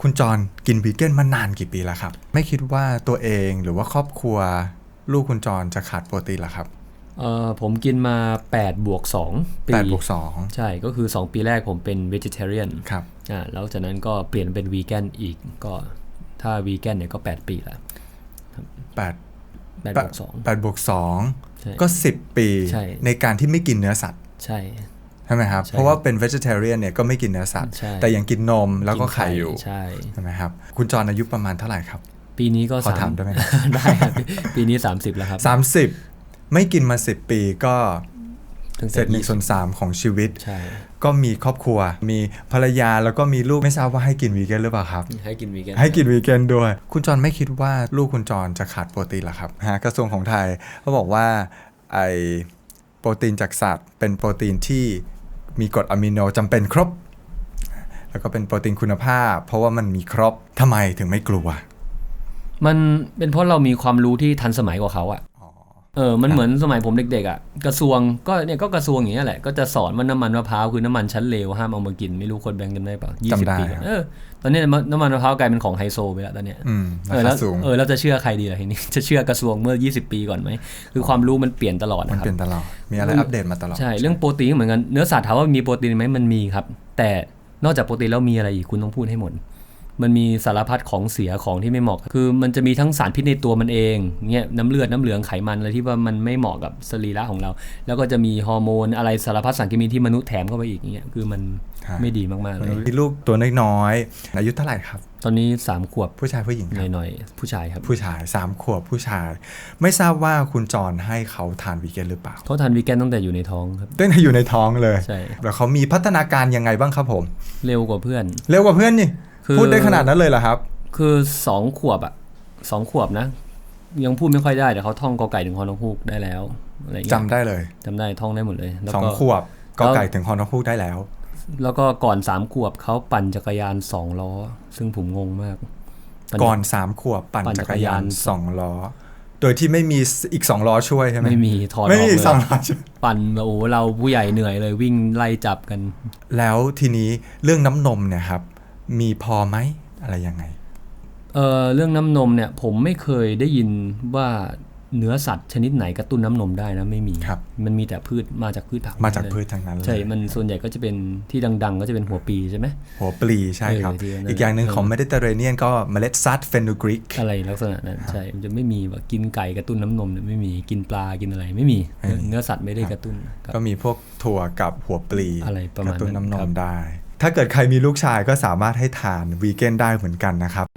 คุณจรกินวีแกนมานานกี่ปีแล้วครับ ไม่คิดว่าตัวเองหรือว่าครอบครัว ลูกคุณจรจะขาดโปรตีนเหรอครับเอ่อผมกินมา8บวก2ปีแปดบวกสองใช่ก็คือ 2 ปีแรกผมเป็น vegetarian ครับอ่าแล้วจากนั้นก็เปลี่ยนเป็นวีแกนอีกก็ถ้าวีแกนเนี่ยก็ 8 ปีละแปด8บวก2แปดบวกสองใช่ก็สิบปีใช่ในการที่ไม่กินเนื้อสัตว์ ใช่ ใช่ไหมครับใช่เพราะว่าเป็น vegetarian เนี่ยก็ไม่กินเนื้อสัตว์ใช่แต่ยังกินนมแล้วก็ไข่อยู่ใช่ใช่ไหมครับ คุณจรอายุประมาณเท่าไหร่ครับ ปีนี้ก็ขอถามได้ไหมได้ครับ ปีนี้ 30 แล้วครับสามสิบไม่กินมาสิบปีก็ตั้งเศแต่ษหนึ่งส่วนสามของชีวิตใช่ก็มีครอบครัว มีภรรยาแล้วก็มีลูกไม่ทราบว่าให้กินวีแกนหรือเปล่าครับ ให้กินวีแกนให้กินวีแกนด้วย คุณจรไม่คิดว่าลูกคุณจรจะขาดโปรตีนเหรอครับฮะกระทรวงของไทยเขาบอกว่าไอโปรตีนจากสัตว์เป็นโปรตีนที่ มีกรดอะมิโนจำเป็นครบ แล้วก็เป็นโปรตีนคุณภาพ เพราะว่ามันมีครบทำไมถึงไม่กลัว มันเป็นเพราะเรามีความรู้ที่ทันสมัยกว่าเขาอะ เออ มันเหมือนสมัยผมเด็กๆอะกระทรวงก็เนี่ยก็กระทรวงอย่างเงี้ยแหละ ก็จะสอนว่าน้ำมันมะพร้าวคือน้ำมันชั้นเลวห้ามเอามากินไม่รู้คนแบงค์จำได้เปล่ายี่สิบจำได้ปีครับเออ ตอนนี้น้ำมันมะพร้าวกลายเป็นของไฮโซไปแล้วตอนเนี้ยอืมเอราอแล้คาวสูงเออแล้วจะเชื่อใครดีล่ะทีนี้ จะเชื่อกระทรวงเมื่อ 20 ปีก่อนไหม คือความรู้มันเปลี่ยนตลอดมันนะครับเปลี่ยนตลอด มีอะไรอัปเดตมาตลอด ใช่ เรื่องโปรตีนก็เหมือนกัน เนื้อสัตว์ถามว่ามีโปรตีนไหมมันมีครับ แต่นอกจากโปรตีนแล้วมีอะไรอีกคุณต้องพูดให้หมด มันมีสารพัดของเสียของที่ไม่เหมาะ คือมันจะมีทั้งสารพิษในตัวมันเองเนี่ยน้ำเลือดน้ำเหลืองไขมันอะไรที่ว่ามันไม่เหมาะกับสรีระของเรา แล้วก็จะมีฮอร์โมนอะไรสารพัดสารเคมีที่มนุษย์แถมเข้าไปอีกอย่างเงี้ยคือมันครับไม่ดีมากๆเลยมีลูกตัวน้อยๆอายุเท่าไหร่ครับ ตอนนี้ 3 ขวบผู้ชายผู้หญิงครับหน่อยๆผู้ชายครับผู้ชายสามขวบผู้ชาย ไม่ทราบว่าคุณจรให้เขาทานวีแกนหรือเปล่าเขาทานวีแกนตั้งแต่อยู่ในท้องครับตั้งแต่อยู่ในท้องเลยใช่แล้วเขามีพัฒนาการยังไงบ้างครับผม เร็วกว่าเพื่อน เร็วกว่าเพื่อนนี่คือ พูดได้ขนาดนั้นเลยเหรอครับ คือสองขวบอะสองขวบนะ ยังพูดไม่ค่อยได้แต่เขาท่องกอไก่ถึงฮอนกฮูกได้แล้วอะไรอย่างจำเงี้ยได้เลยจำได้ท่องได้หมดเลยแล้วสองก็ขวบก็แล้วไก่ถึงฮอนกฮูกได้แล้ว แล้วก็ก่อนสามขวบเขาปั่นจักรยานสองล้อ ซึ่งผมงงมากปั่ก่อนสามขวบปั่นปั่นจัจักกรยายรานนสองล้อโดยที่ไม่มีอีกสองล้อช่วยใช่ไหมไม่มีถอดอไม่อกมีเลอีกสองยล้อช่วยปั่นแบบโอ้โหเราผู้ใหญ่เหนื่อยเลยวิ่งไล่จับกัน แล้วทีนี้เรื่องน้ำนมเนี่ยครับ มีพอไหมอะไรยังไงเออเรื่องน้ำนมเนี่ยผมไม่เคยได้ยินว่าเนื้อสัตว์ชนิดไหนกระตุ้นน้ำนมได้นะไม่มี ครับ มันมีแต่พืชมาจากพืชผักมาจากเลยพืชทั้งนั้นเลย ใช่ มันส่วนใหญ่ก็จะเป็นที่ดัง ๆ ก็จะเป็นหัวปีใช่ไหม หัวปลีใช่ครับ เออที่นั่นอีกอย่างหนึ่งเออของเมดิเตอร์เรเนียนก็เมล็ดซัดเฟนูกริกอะไรลักษณะนั้นใช่มันจะไม่มีว่ากินไก่กระตุ้นน้ำนมเนี่ยไม่มีกินปลากินอะไรไม่มีไม่มีเนื้อสัตว์ไม่ได้กระตุ้นครับ ก็มีพวกถั่วกับหัวปลีอะไรประมาณกระตุ้นนั้นน้ำนครัมบ ได้ ถ้าเกิดใครมีลูกชายก็สามารถให้ทานวีแกนได้เหมือนกันนะครับ